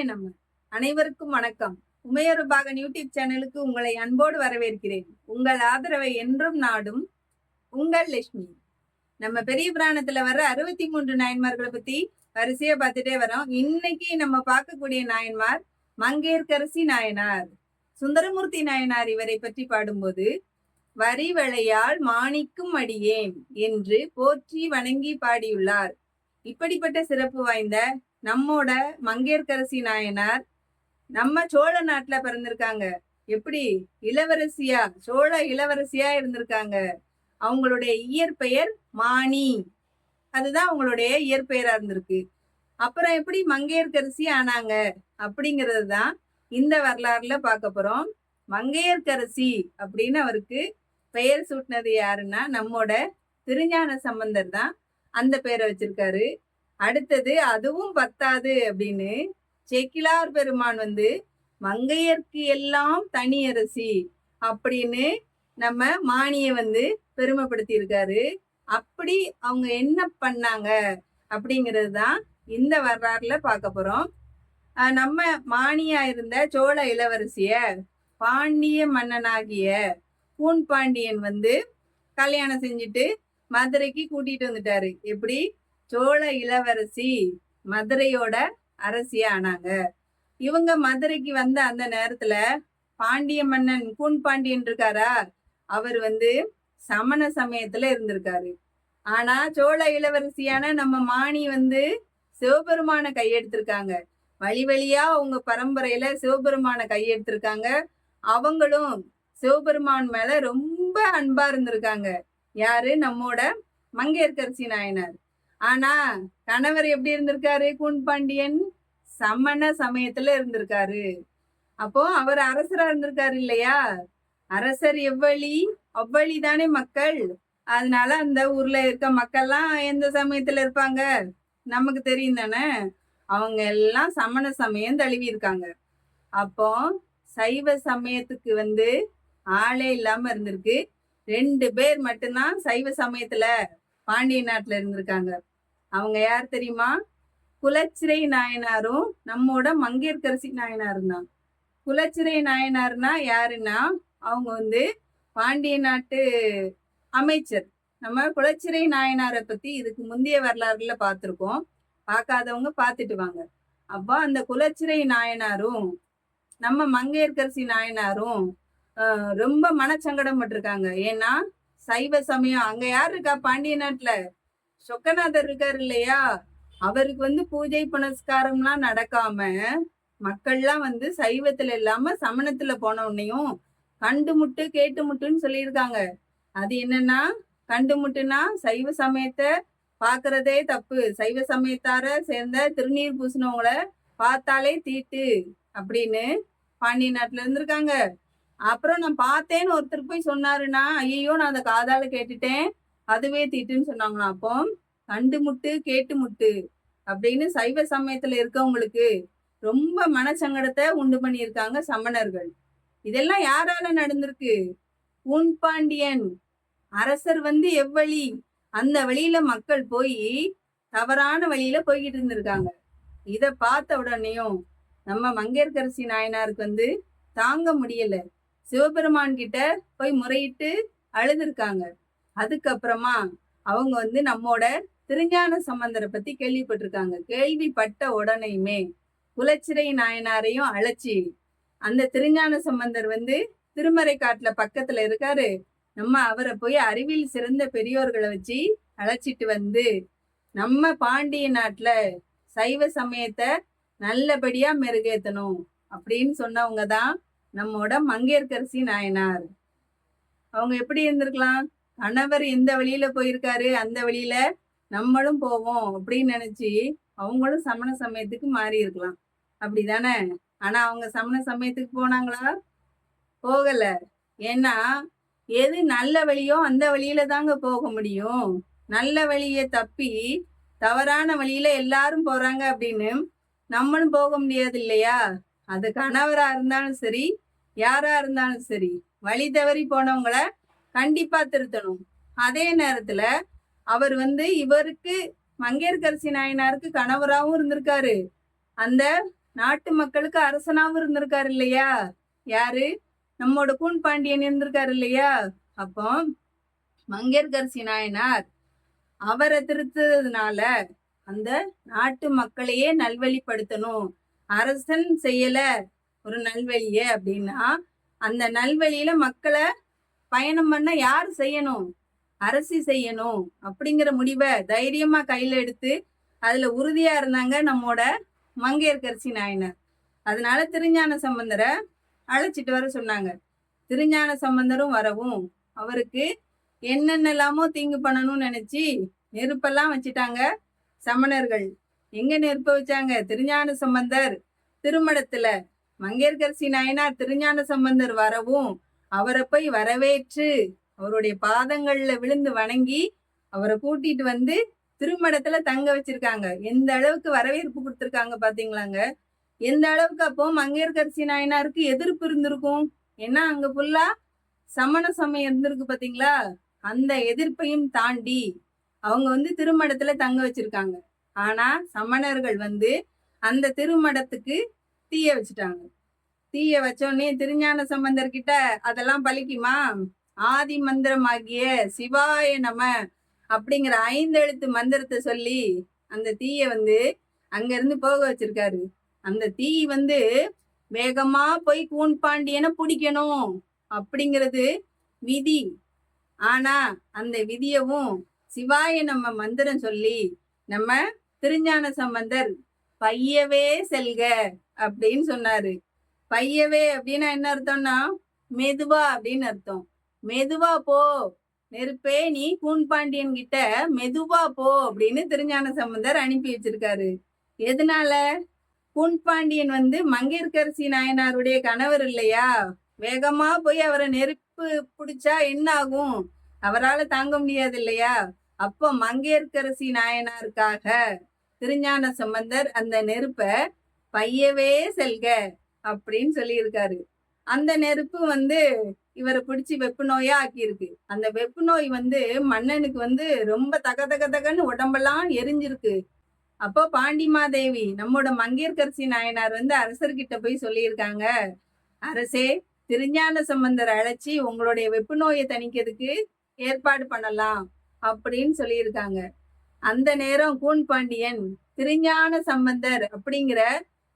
சிவாய நம்ம அனைவருக்கும் வணக்கம். உமையொரு பாகன் யூடியூப் சேனலுக்கு உங்களை அன்போடு வரவேற்கிறேன். உங்கள் ஆதரவை என்றும் நாடும் உங்கள் லட்சுமி. நம்ம பெரிய புராணத்துல வர்ற அறுபத்தி மூன்று நாயன்மார்களை பத்தி வரிசையா பார்த்துட்டே வரோம். இன்னைக்கு நம்ம பார்க்கக்கூடிய நாயன்மார் மங்கேற்கரசி நாயனார். சுந்தரமூர்த்தி நாயனார் இவரை பற்றி பாடும்போது வரி வளையால் மாணிக்கும் அடியேன் என்று போற்றி வணங்கி பாடியுள்ளார். இப்படிப்பட்ட சிறப்பு வாய்ந்த நம்மோட மங்கையர்கரசி நாயனார் நம்ம சோழ நாட்டுல பிறந்திருக்காங்க. எப்படி? இளவரசியா? சோழ இளவரசியா இருந்திருக்காங்க. அவங்களுடைய இயற்பெயர் மாணி அதுதான் அவங்களுடைய இயற்பெயரா இருந்திருக்கு. அப்புறம் எப்படி மங்கையர்கரசி ஆனாங்க? அப்படிங்கிறது தான் இந்த வரலாறுல பார்க்க போறோம். மங்கையர்கரசி அப்படின்னு அவருக்கு பெயர் சூட்டினது யாருன்னா நம்மோட திருஞான சம்பந்தர் தான். அந்த பெயரை வச்சிருக்காரு. அடுத்தது அதுவும் பத்தாது அப்படின்னு செக்கிலார் பெருமான் வந்து மங்கையர்க்கு எல்லாம் தனியரசி அப்படின்னு நம்ம மானிய வந்து பெருமைப்படுத்தி இருக்காரு அப்படி அவங்க என்ன பண்ணாங்க அப்படிங்கிறது தான் இந்த வரலாறுல பார்க்க போறோம். நம்ம மானியா இருந்த சோழ இளவரசிய பாண்டிய மன்னனாகிய பூன் பாண்டியன் வந்து கல்யாணம் செஞ்சுட்டு மதுரைக்கு கூட்டிட்டு வந்துட்டாரு. எப்படி? சோழ இளவரசி மதுரையோட அரசியா ஆனாங்க இவங்க மதுரைக்கு வந்த அந்த நேரத்துல பாண்டிய மன்னன் கூன் பாண்டியன் இருக்காரா? அவர் வந்து சமண சமயத்துல இருந்திருக்காரு. ஆனா சோழ இளவரசியான நம்ம மாணி வந்து சிவபெருமான கையெடுத்திருக்காங்க. வழி வழியா அவங்க பரம்பரையில சிவபெருமான கையெடுத்திருக்காங்க. அவங்களும் சிவபெருமான் மேல ரொம்ப அன்பா இருந்திருக்காங்க. யாரு? நம்மோட மங்கையர்கரசி நாயனார். ஆனா கணவர் எப்படி இருந்திருக்காரு? கூன் பாண்டியன் சமண சமயத்துல இருந்திருக்காரு. அப்போ அவர் அரசரா இருந்திருக்காரு இல்லையா? அரசர் எவ்வழி? அவ்வழி தானே மக்கள். அதனால அந்த ஊர்ல இருக்க மக்கள்லாம் எந்த சமயத்துல இருப்பாங்க? நமக்கு தெரியும் தானே? அவங்க எல்லாம் சமண சமயம் தழுவி இருக்காங்க. அப்போ சைவ சமயத்துக்கு வந்து ஆளே இல்லாம இருந்திருக்கு. ரெண்டு பேர் மட்டும்தான் சைவ சமயத்துல பாண்டிய நாட்டுல இருந்திருக்காங்க. அவங்க யார் தெரியுமா? குலச்சிறை நாயனாரும் நம்மோட மங்கையர்கரசி நாயனாரும் தான் குலச்சிறை நாயனார்னா யாருன்னா? அவங்க வந்து பாண்டிய நாட்டு அமைச்சர். நம்ம குலச்சிறை நாயனாரை பத்தி இதுக்கு முந்தைய வரலாறுல பார்த்துருக்கோம். பார்க்காதவங்க பார்த்துட்டு வாங்க. அப்போ அந்த குலச்சிறை நாயனாரும் நம்ம மங்கையர்கரசி நாயனாரும் ரொம்ப மனச்சங்கடம் பட்டிருக்காங்க. ஏன்னா சைவ சமயம். அங்க யார் இருக்கா? பாண்டிய நாட்டுல? சொக்கநாதர் இருக்கார் இல்லையா? அவருக்கு வந்து பூஜை புனஸ்காரம்லாம் நடக்காம மக்கள்லாம் வந்து சைவத்துல இல்லாம சமணத்துல போன உடனேயும் கண்டு முட்டு கேட்டு முட்டுன்னு சொல்லியிருக்காங்க. அது என்னன்னா கண்டு முட்டுனா சைவ சமயத்தை பாக்குறதே தப்பு. சைவ சமயத்தார சேர்ந்த திருநீர் பூசினவங்கள பார்த்தாலே தீட்டு அப்படின்னு பாண்டிய நாட்டுல இருந்திருக்காங்க. அப்புறம் நான் பார்த்தேன்னு ஒருத்தர் போய் சொன்னாருன்னா ஐயோ நான் அந்த காதால கேட்டுட்டேன். அதுவே தீட்டுன்னு சொன்னாங்கன்னா அப்போ கண்டு முட்டு கேட்டு முட்டு அப்படின்னு சைவ சமயத்துல இருக்கவங்களுக்கு ரொம்ப மனசங்கடத்தை உண்டு பண்ணியிருக்காங்க சமணர்கள். இதெல்லாம் யாரால நடந்திருக்கு? பூன்பாண்டியன் அரசர் வந்து எவ்வழி? அந்த வழியில மக்கள் போய் தவறான வழியில போய்கிட்டு இருந்திருக்காங்க. இத பார்த்த உடனேயும் நம்ம மங்கையர்கரசி நாயனாருக்கு வந்து தாங்க முடியல. சிவபெருமான் கிட்ட போய் முறையிட்டு அழுதுருக்காங்க. அதுக்கப்புறமா அவங்க வந்து நம்மோட திருஞான சம்பந்தரை பத்தி கேள்விப்பட்டிருக்காங்க. கேள்விப்பட்ட உடனேயுமே குலச்சிறை நாயனாரையும் அழைச்சி அந்த திருஞான சம்பந்தர் வந்து திருமறை காட்டுல பக்கத்துல இருக்காரு. நம்ம அவரை போய் அறிவில் சிறந்த பெரியோர்களை வச்சு அழைச்சிட்டு வந்து நம்ம பாண்டிய நாட்டுல சைவ சமயத்தை நல்லபடியா மெருகேத்தணும் அப்படின்னு சொன்னவங்க தான் நம்மோட மங்கையர்கரசி நாயனார். அவங்க எப்படி இருந்திருக்கலாம்? கணவர் எந்த வழியில போயிருக்காரு? அந்த வழியில நம்மளும் போவோம் அப்படின்னு நினைச்சு அவங்களும் சமண சமயத்துக்கு மாறி இருக்கலாம். அப்படிதானே? ஆனா அவங்க சமண சமயத்துக்கு போனாங்களா? போகல. ஏன்னா எது நல்ல வழியோ அந்த வழியில தாங்க போக முடியும். நல்ல வழியை தப்பி தவறான வழியில எல்லாரும் போறாங்க அப்படின்னு நம்மளும் போக முடியாது இல்லையா? அது கணவரா இருந்தாலும் சரி யாரா இருந்தாலும் சரி வழி தவறி போனவங்களை கண்டிப்பா திருத்தணும். அதே நேரத்துல அவர் வந்து இவருக்கு மங்கையர்கரசி நாயனாருக்கு கணவராகவும் இருந்திருக்காரு. அந்த நாட்டு மக்களுக்கு அரசனாகவும் இருந்திருக்காரு இல்லையா? யாரு? நம்மோட கூன் பாண்டியன் இருந்திருக்காரு இல்லையா? அப்போ மங்கையர்கரசி நாயனார் அவரை திருத்ததுனால அந்த நாட்டு மக்களையே நல்வழிப்படுத்தணும். அரசன் செய்யல ஒரு நல்வழிய அப்படின்னா அந்த நல்வழியில மக்களை பயணம் பண்ண யார் செய்யணும்? அரசி செய்யணும். அப்படிங்கிற முடிவை தைரியமா கையில எடுத்து அதுல உறுதியா இருந்தாங்க நம்மோட மங்கையர்கரசி நாயனர். அதனால திருஞான சம்பந்தரை அழைச்சிட்டு வர சொன்னாங்க. திருஞான சம்பந்தரும் வரவும் அவருக்கு என்னென்னலாமோ தீங்கு பண்ணணும்னு நினைச்சு நெருப்பெல்லாம் வச்சுட்டாங்க சமணர்கள். எங்க நெருப்ப வச்சாங்க? திருஞான சம்பந்தர் திருமணத்துல மங்கையர்கரசி நாயனார் திருஞான சம்பந்தர் வரவும் அவரை போய் வரவேற்று அவருடைய பாதங்கள்ல விழுந்து வணங்கி அவரை கூட்டிட்டு வந்து திருமணத்துல தங்க வச்சிருக்காங்க. எந்த அளவுக்கு வரவேற்பு கொடுத்துருக்காங்க பாத்தீங்களாங்க? எந்த அளவுக்கு அப்போ மங்கையர்கரசி நாயனாருக்கு எதிர்ப்பு இருந்திருக்கும்? ஏன்னா அங்க ஃபுல்லா சமண சமயம் இருந்திருக்கு பாத்தீங்களா? அந்த எதிர்ப்பையும் தாண்டி அவங்க வந்து திருமணத்துல தங்க வச்சிருக்காங்க. ஆனா சமணர்கள் வந்து அந்த திருமடத்துக்கு தீய வச்சுட்டாங்க. தீய வச்சோன்னே திருஞான சம்பந்தர் கிட்ட அதெல்லாம் பலிக்குமா? ஆதி மந்திரமாகிய சிவாய நம அப்படிங்கிற ஐந்தெழுத்து மந்திரத்தை சொல்லி அந்த தீய வந்து அங்க இருந்து போக வச்சிருக்காரு. அந்த தீ வந்து வேகமா போய் கூன் பாண்டியனை பிடிக்கணும் அப்படிங்கிறது விதி. ஆனா அந்த விதியவும் சிவாய நம்ம மந்திரம் சொல்லி நம்ம திருஞான சம்பந்தர் பையவே செல்க அப்படின்னு சொன்னாரு. பையவே அப்படின்னா என்ன அர்த்தம்னா மெதுவா அப்படின்னு அர்த்தம். மெதுவா போ நெருப்பே நீ கூன்பாண்டியன் கிட்ட மெதுவா போ அப்படின்னு திருஞான சம்பந்தர் அனுப்பி வச்சிருக்காரு. எதனால? கூன்பாண்டியன் வந்து மங்கையர்கரசி நாயனாருடைய கணவர் இல்லையா? வேகமா போய் அவரை நெருப்பு பிடிச்சா என்ன ஆகும்? அவரால் தாங்க முடியாது இல்லையா? அப்போ மங்கையர்கரசி நாயனாருக்காக திருஞான சம்பந்தர் அந்த நெருப்பை பையவே செல்க. அப்படின்னு சொல்லியிருக்காரு. அந்த நெருப்பு வந்து இவரை பிடிச்சி வெப்பு நோயா ஆக்கியிருக்கு. அந்த வெப்பு நோய் வந்து மன்னனுக்கு வந்து ரொம்ப தக தக தகன்னு உடம்பெல்லாம் எரிஞ்சிருக்கு. அப்போ பாண்டிமாதேவி நம்மோட மங்கையர்கரசி நாயனார் வந்து அரசர்கிட்ட போய் சொல்லியிருக்காங்க. அரசே திருஞான சம்பந்தர் அழைச்சி உங்களுடைய வெப்பு நோயை தணிக்கிறதுக்கு ஏற்பாடு பண்ணலாம் அப்படின்னு சொல்லியிருக்காங்க. அந்த நேரம் கூன் பாண்டியன் திருஞான சம்பந்தர் அப்படிங்கிற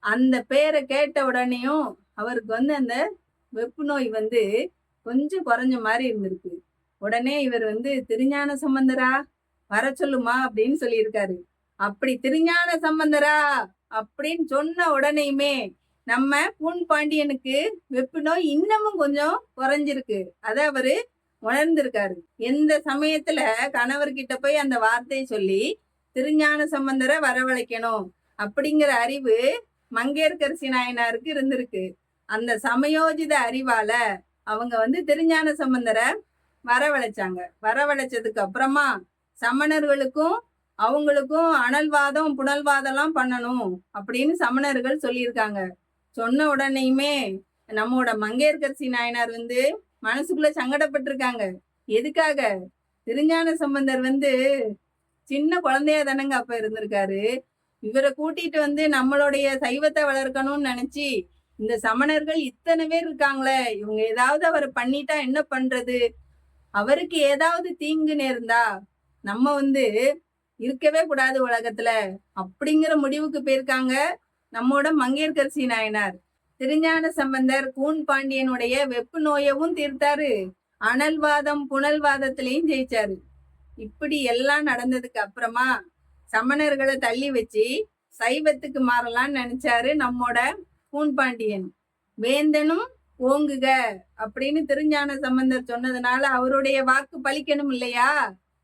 அந்த பேரை கேட்ட உடனேயும் அவருக்கு வந்து அந்த வெப்பு நோய் வந்து கொஞ்சம் குறைஞ்ச மாதிரி இருந்திருக்கு. உடனே இவர் வந்து திருஞான சம்பந்தரா வர சொல்லுமா? அப்படின்னு சொல்லியிருக்காரு. அப்படி திருஞான சம்பந்தரா அப்படின்னு சொன்ன உடனேயுமே நம்ம பூன் பாண்டியனுக்கு வெப்பு நோய் இன்னமும் கொஞ்சம் குறைஞ்சிருக்கு. அதை அவரு உணர்ந்திருக்காரு. எந்த சமயத்துல கணவர்கிட்ட போய் அந்த வார்த்தையை சொல்லி திருஞான சம்பந்தரை வரவழைக்கணும் அப்படிங்கிற அறிவு மங்கையர்கரசி நாயனாருக்கு இருந்திருக்கு. அந்த சமயோஜித அறிவால அவங்க வந்து திருஞான சம்பந்தரை வரவழைச்சாங்க. வரவழைச்சதுக்கு அப்புறமா சமணர்களுக்கும் அவங்களுக்கும் அனல்வாதம் புனல்வாதம்லாம் பண்ணணும் அப்படின்னு சமணர்கள் சொல்லியிருக்காங்க. சொன்ன உடனேயுமே நம்மோட மங்கையர்கரசி நாயனார் வந்து மனசுக்குள்ள சங்கடப்பட்டிருக்காங்க. எதுக்காக? திருஞான சம்பந்தர் வந்து சின்ன குழந்தையா தானங்க அப்ப இருந்திருக்காரு. இவரை கூட்டிட்டு வந்து நம்மளுடைய சைவத்தை வளர்க்கணும்னு நினைச்சு இந்த சமணர்கள் இத்தனை பேர் இருக்காங்களே இவங்க ஏதாவது அவரை பண்ணிட்டா என்ன பண்றது? அவருக்கு ஏதாவது தீங்கு நேர்ந்தா நம்ம வந்து இருக்கவே கூடாது உலகத்துல அப்படிங்கிற முடிவுக்கு போயிருக்காங்க நம்மோட மங்கையர்கரசி நாயனார். திருஞான சம்பந்தர் கூன் பாண்டியனுடைய வெப்பு நோயவும் தீர்த்தாரு. அனல்வாதம் புனல்வாதத்திலையும் ஜெயிச்சாரு. இப்படி எல்லாம் நடந்ததுக்கு அப்புறமா சமணர்களை தள்ளி வச்சு சைவத்துக்கு மாறலாம்னு நினைச்சாரு நம்மோட கூன் பாண்டியன் வேந்தனும் ஓங்குக அப்படின்னு திருஞான சம்பந்தர் சொன்னதுனால அவருடைய வாக்கு பலிக்கணும் இல்லையா?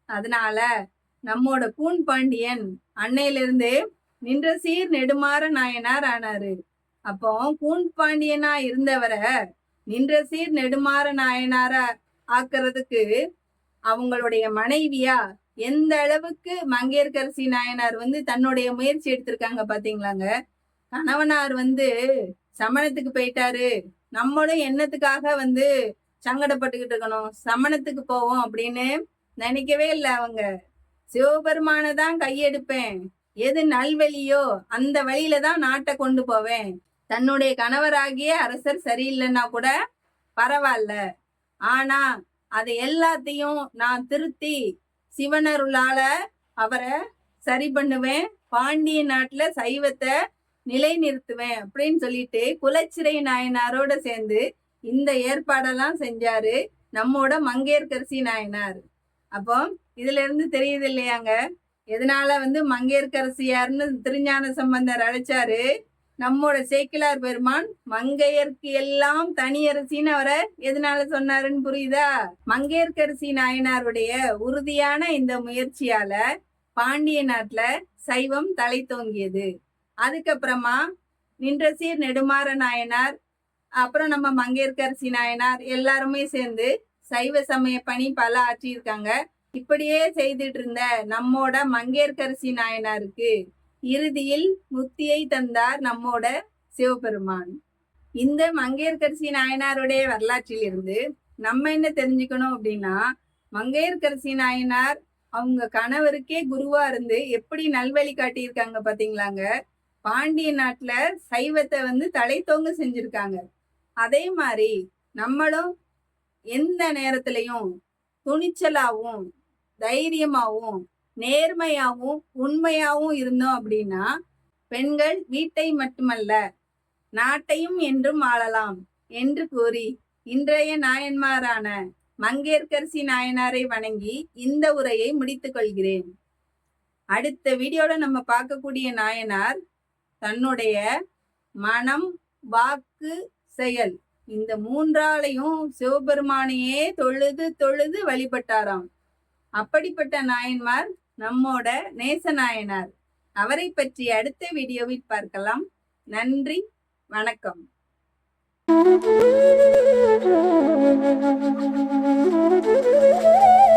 அதனால நம்மோட கூன் பாண்டியன் அன்னையிலிருந்து நின்ற சீர் நெடுமாற நாயனார் ஆனாரு. அப்போ கூன் பாண்டியனா இருந்தவரை நின்ற சீர் நெடுமாற நாயனார ஆக்குறதுக்கு அவங்களுடைய மனைவியா எந்த அளவுக்கு மங்கையர்கரசி நாயனார் வந்து தன்னுடைய முயற்சி எடுத்திருக்காங்க பாத்தீங்களாங்க? கணவனார் வந்து சமணத்துக்கு போயிட்டாரு. நம்மளும் என்னத்துக்காக வந்து சங்கடப்பட்டுக்கிட்டு இருக்கணும்? சமணத்துக்கு போவோம் அப்படின்னு நினைக்கவே இல்லை அவங்க. சிவபெருமான தான் கையெடுப்பேன். எது நல்வழியோ அந்த வழியில தான் நாட்டை கொண்டு போவேன். தன்னுடைய கணவராகிய அரசர் சரியில்லைன்னா கூட பரவாயில்ல. ஆனா அதை எல்லாத்தையும் நான் திருத்தி சிவனருளால அவரை சரி பண்ணுவேன். பாண்டிய நாட்டுல சைவத்தை நிலைநிறுத்துவேன் அப்படின்னு சொல்லிட்டு குலச்சிறை நாயனாரோட சேர்ந்து இந்த ஏற்பாடெல்லாம் செஞ்சாரு நம்மோட மங்கையர்கரசி நாயனார். அப்போ இதுல இருந்து தெரியுது இல்லையாங்க? எதனால வந்து மங்கையர்கரசியார்னு திருஞான சம்பந்தர் அழைச்சாரு? நம்மோட சேக்கிலார் பெருமான் மங்கையர்க்கு எல்லாம் தனியரசின்னு அவரை எதனால சொன்னாருன்னு புரியுதா? மங்கையர்கரசி நாயனாருடைய உறுதியான இந்த முயற்சியால பாண்டிய நாட்டுல சைவம் தலை தோங்கியது. அதுக்கப்புறமா நின்றசீர் நெடுமாற நாயனார் அப்புறம் நம்ம மங்கையர்கரசி நாயனார் எல்லாருமே சேர்ந்து சைவ சமய பணி பல ஆற்றியிருக்காங்க. இப்படியே செய்துட்டு இருந்த நம்மோட மங்கையர்கரசி நாயனாருக்கு இறுதியில் முக்தியை தந்தார் நம்மோட சிவபெருமான். இந்த மங்கையர்கரசி நாயனாருடைய வரலாற்றில் இருந்து நம்ம என்ன தெரிஞ்சுக்கணும் அப்படின்னா மங்கையர்கரசி நாயனார் அவங்க கணவருக்கே குருவா இருந்து எப்படி நல்வழி காட்டியிருக்காங்க பாத்தீங்களாங்க? பாண்டிய நாட்டுல சைவத்தை வந்து தலை தோங்க செஞ்சிருக்காங்க. அதே மாதிரி நம்மளும் எந்த நேரத்திலையும் துணிச்சலாகவும் தைரியமாகவும் நேர்மையாகவும் உண்மையாகவும் இருந்தோம் அப்படின்னா பெண்கள் வீட்டை மட்டுமல்ல நாட்டையும் என்றும் ஆளலாம் என்று கூறி இன்றைய நாயன்மாரான மங்கேற்கரசி நாயனாரை வணங்கி இந்த உரையை முடித்துக் கொள்கிறேன். அடுத்த வீடியோல நம்ம பார்க்கக்கூடிய நாயனார் தன்னுடைய மனம் வாக்கு செயல் இந்த மூன்றாலையும் சிவபெருமானையே தொழுது தொழுது வழிபட்டாராம். அப்படிப்பட்ட நாயன்மார் நம்மோட நேசநாயனார் அவரை பற்றி அடுத்த வீடியோவில் பார்க்கலாம். நன்றி வணக்கம். Thank you.